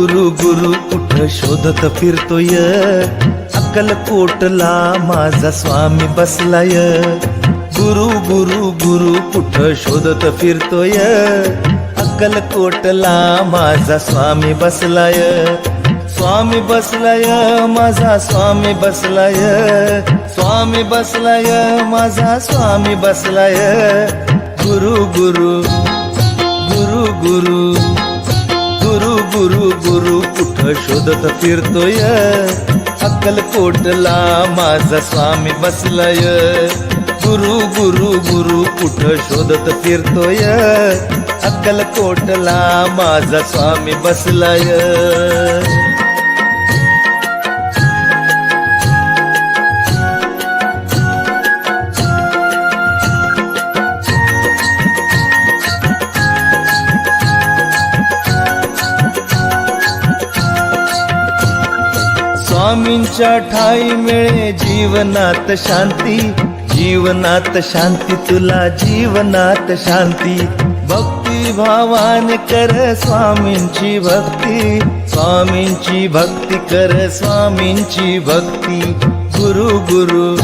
गुरु गुरु कुठ शोधत फिरतोय. अक्कलकोटला माझा स्वामी बसलाय. गुरु गुरु गुरु कुठ शोधत फिरतोय. अक्कलकोटला माझा स्वामी बसलाय. स्वामी बसलाय माझा स्वामी बसलाय. स्वामी बसलाय माझा स्वामी बसलाय. गुरु गुरु गुरु गुरु. गुरु गुरु गुरु कुठ शोधत फिरतोय? अक्कलकोटला माझा स्वामी बसलाय. गुरु गुरु गुरु कुठ शोधत फिरतोय? अक्कलकोटला माझा स्वामी बसलाय. स्वामींच्या ठाई मिळे जीवनात शांती जीवनात शांती तुला जीवनात शांती. भक्ती भावान कर स्वामींची भक्ती स्वामींची भक्ती कर स्वामींची भक्ती. गुरु गुरु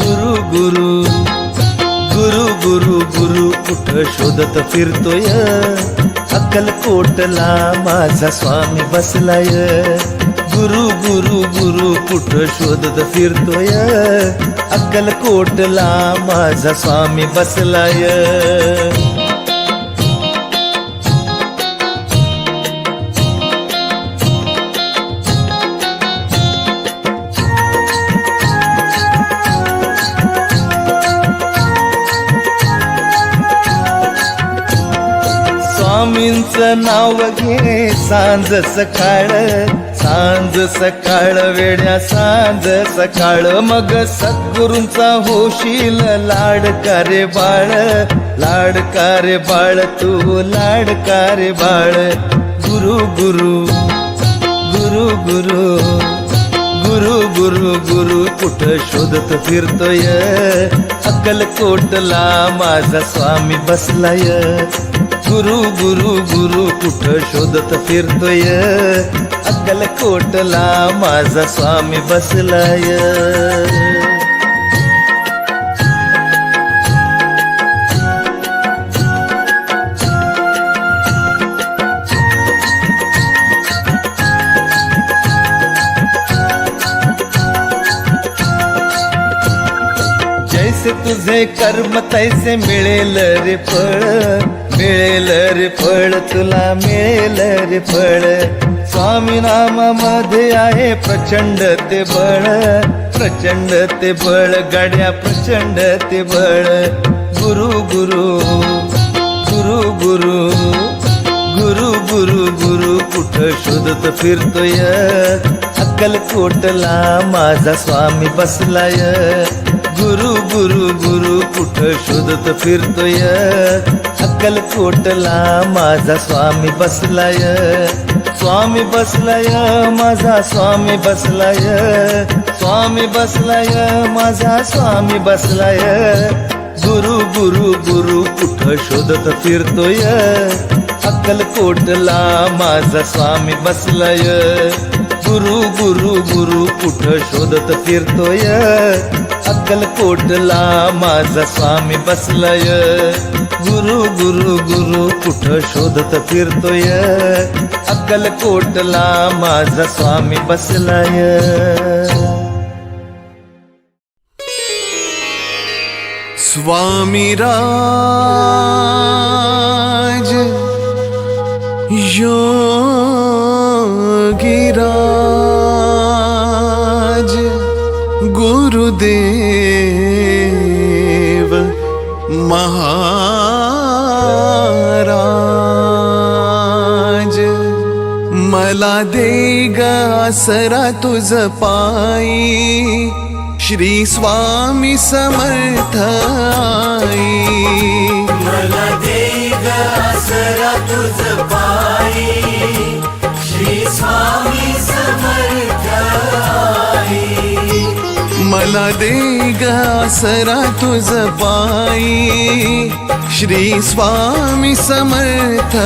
गुरु गुरु गुरु गुरु गुरु कुठ शोधत फिरतोय? अक्कलकोटला माझा स्वामी बसलाय. गुरु गुरु गुरु कुठ शोधत फिरतोय? अक्कलकोटला माझा स्वामी बसलाय. स्वामींचं नाव घे सांज सकाळ सांज सकाळ वेड्या सांज सकाळ. मग सद्गुरूंचा होशील लाडका रे बाळ. लाडका रे बाळ तू लाडका रे बाळ. गुरु गुरु गुरु गुरु गुरु गुरु गुरु कुठ शोधत फिरतोय? अक्कलकोटला माझा स्वामी बसलाय. गुरु गुरु गुरु कुठ शोधत फिरतोय? अक्कलकोटला माझा स्वामी बसलाय. जैसे तुझे कर्म तैसे मिळेल रे फळ मिळेल रे फळ तुला मिळेल रे फळ. स्वामी नामामध्ये आहे प्रचंड ते बळ. प्रचंड ते बळ गाड्या प्रचंड ते बळ. गुरु गुरु गुरु गुरु गुरु गुरु गुरु कुठ शोधत फिरतोय? अक्कलकोटला माझा स्वामी बसलाय. गुरु गुरु गुरु कुठ शोधत फिरतोय? अक्कलकोटला माझा स्वामी बसलाय. स्वामी बसलाय माझा स्वामी बसलाय. स्वामी बसलाय माझा स्वामी बसलाय. गुरु गुरु गुरु कुठ शोधत फिरतोय? अक्कलकोटला माझा स्वामी बसलाय. गुरु गुरु गुरु कुठ शोधत फिरतोय? अक्कलकोटला माझा स्वामी बसलाय. गुरु गुरु गुरु, कुठ शोधत फिरतोय? अक्कलकोटला माझा स्वामी बसलाय. स्वामी राज योगिराज गुरुदेव मला दे ग आसरा तुझ पायी. श्री स्वामी समर्थ आई. मला देग आसरा तुझ पायी. श्री स्वामी समर्थ आई. मला दे ग आसरा तुझ पायी. श्री स्वामी समर्थ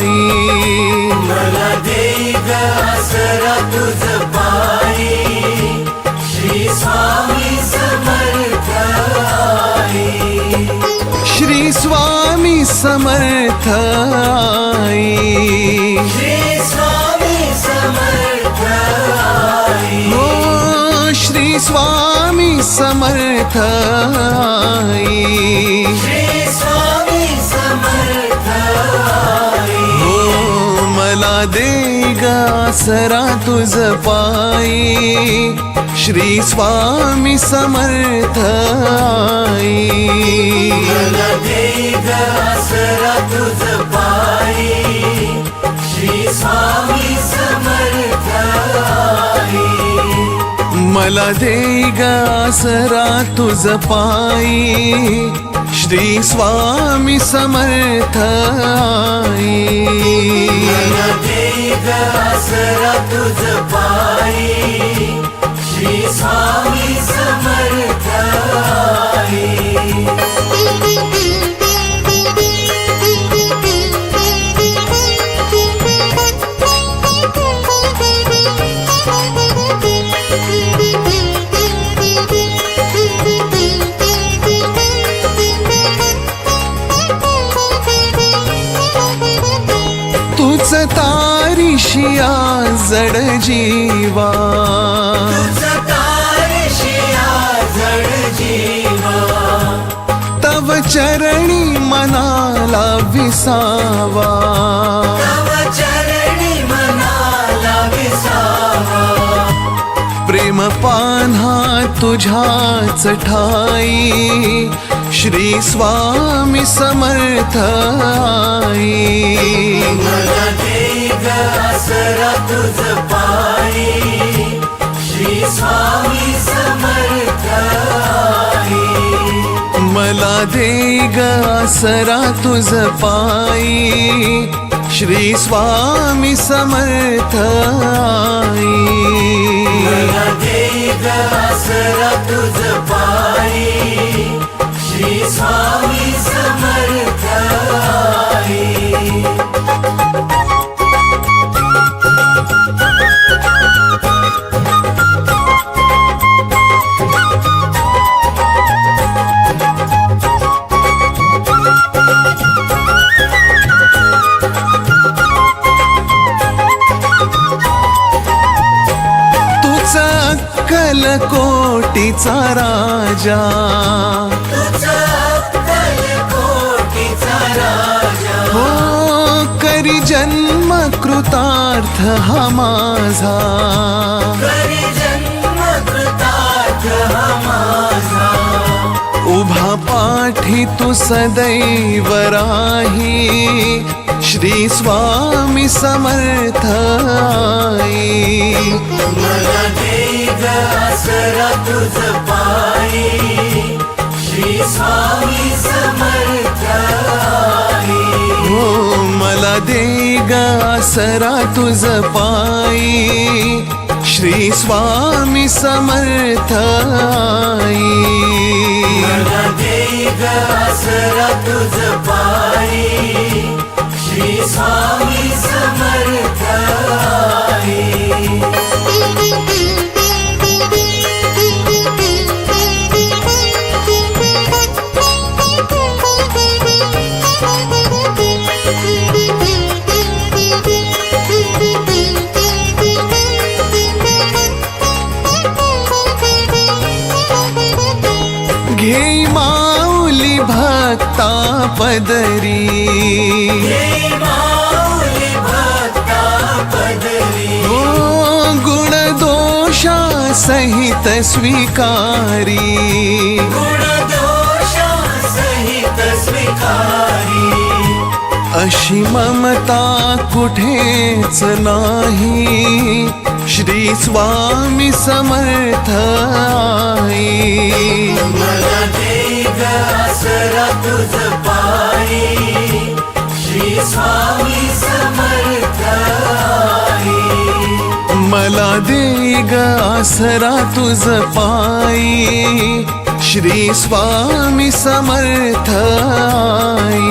आई. मला दे ग आसरा तुझ पायी. श्री स्वामी समर्थ आई. श्री स्वामी समर्थ आई. श्री स्वामी समर्थ आई. हो श्री स्वामी समर्थ आसरा तुझ पायी श्री स्वामी समर्थ आई मला दे ग आसरा तुझ पायी. श्री स्वामी समर्थ आई. मला दे ग आसरा तुझ पायी. श्री स्वामी समर्थ आसरा तुझ पा शिया जड जीवा। तव चरणी मनाला विसावा। प्रेम पान्हा तुझ्याच ठाई। श्री स्वामी समर्थ आई। ग आसरा तुझ पायी श्री स्वामी समर्थ मला दे ग आसरा तुझ पायी. श्री स्वामी समर्थ आई. मला दे ग आसरा तुझ पायी. श्री स्वामी समर्थ कोटीचा राजा. कोटीचा राजा. हो करी जन्म कृतार्थ हा माझा. उभा पाठी तू सदैव राही. श्री स्वामी समर्थ आई. ग आसरा तुझ पायी श्री स्वामी समर्थ हो मला दे ग आसरा तुझ पायी श्री स्वामी समर्थ आई. मला दे ग आसरा तुझ पायी श्री स्वामी समर्थ आई. घे भक्ता पदरी। गुण दोषा सहित स्वीकारी। अशी ममता कुठेच नाही। श्री स्वामी समर्थ आई। मला ग आसरा तुझ पायी श्री स्वामी समर्थ आई। मला दे ग आसरा तुझ पायी श्री स्वामी समर्थ आई।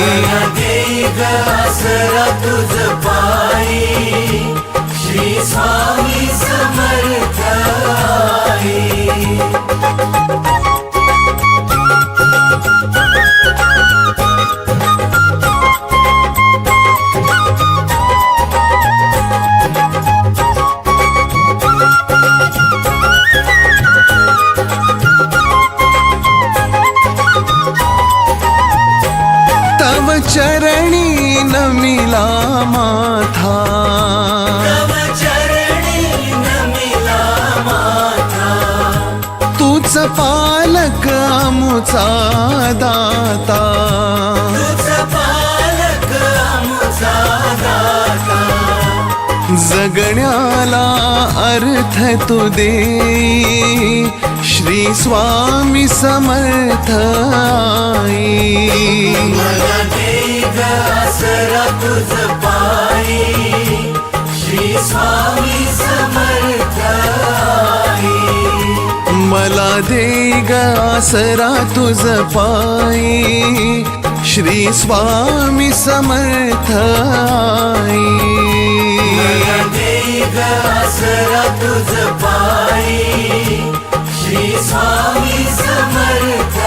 मला दे ग आसरा तुझ पायी श्री स्वामी समर्थ आई. तव तव चरणी नमिला माथा. तूच पालक आमुचा दाता. जगण्याला अर्थ तू दे श्री स्वामी समर्थ आई. मला दे ग तुझ पायी श्री स्वामी समर्थ आई. मला दे गासरा तुझ पायी श्री स्वामी समर्थ आई. ग आसरा तुझ पायी श्री स्वामी समर्थ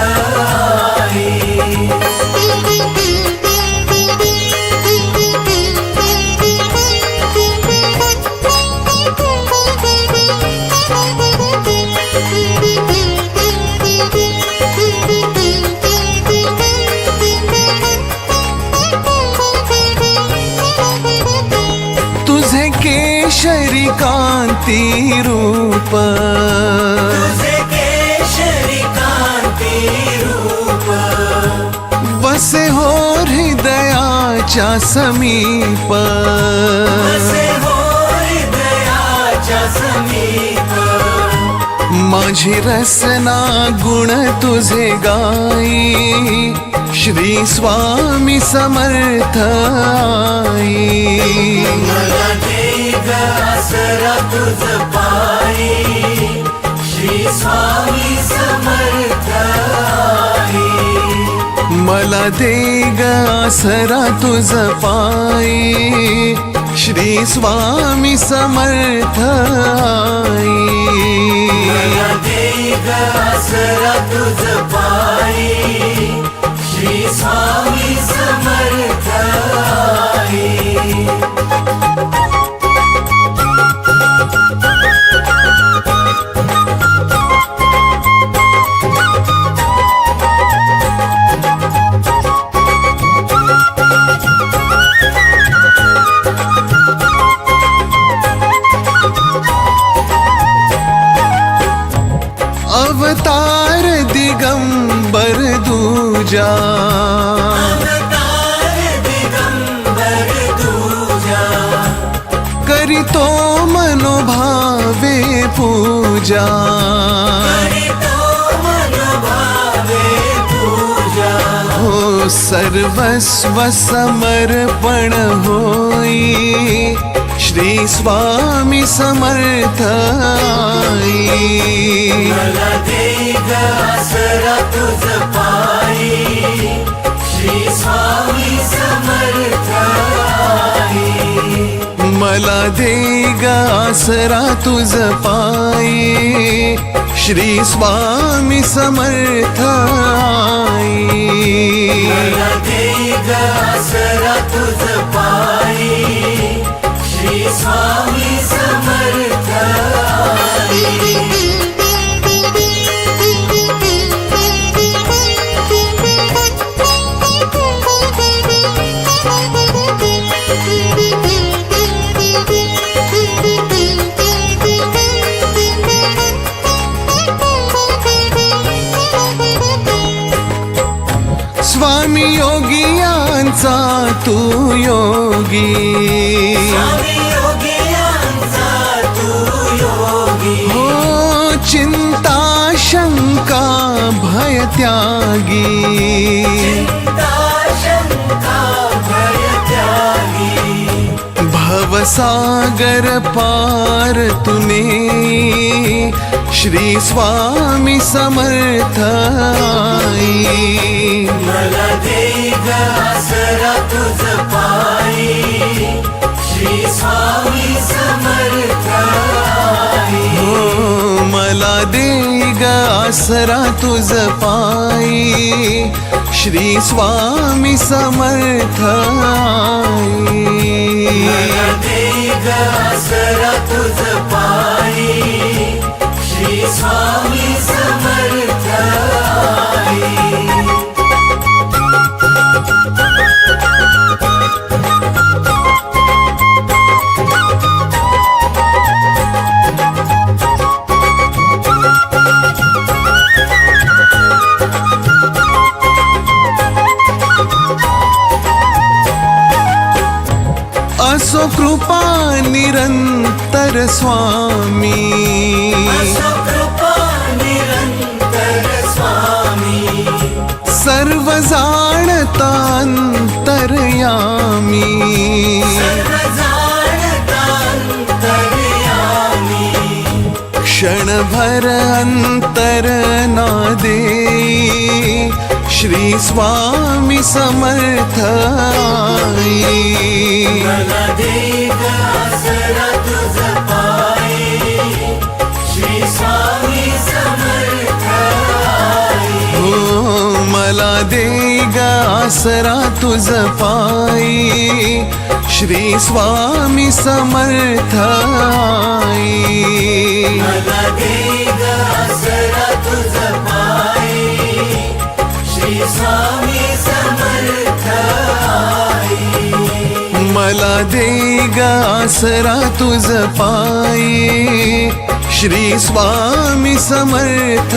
आई. केशरी कांती रूप। बसे हो हृदयाच्या समीप। माझी रसना गुण तुझे गाई। श्री स्वामी समर्थ आई. ग आसरा तुझ पायी श्री स्वामी समर्थ. मला दे ग आसरा तुझ पायी श्री स्वामी समर्थ आई. मला दे ग आसरा तुझ पायी श्री स्वामी समर्थ आई. अवतार दिगंबर दूजा। अवतार दिगंबर तुझा करीतो मनोभावे पूजा। हो सर्वस्व समर्पण होई। श्री स्वामी समर्थ श्री स्वामी मला दे आसरा तुझ पायी. श्री स्वामी समर्थ आई. आसरा तुझ पायी. श्री स्वामी समर्थ स्वामी योगियांचा तू योगी. हो चिंता शंका भय त्यागी. चिंता शंका भय त्यागी. भवसागर पार तुने. श्री स्वामी समर्थ आई. आसरा तुझ पायी. श्री स्वामी समर्थ आई. हो मला दे ग आसरा तुझ पायी. श्री स्वामी समर्थ दे ग आसरा तुझ पायी. श्री स्वामी समर्थ निरंतर स्वामी सर्व जाणता अंतरयामी सर्व जाणता अंतर्यामी. क्षणभर अंतर ना दे श्री स्वामी समर्थ आई. आसरा तुझ पायी श्री स्वामी समर्थ आई. मला दे ग आसरा तुझ पायी श्री स्वामी समर्थ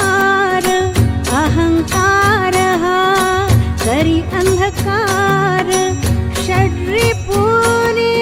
अहङ्कार अहङ्कारः हरि अन्धकार षड्रिपूरि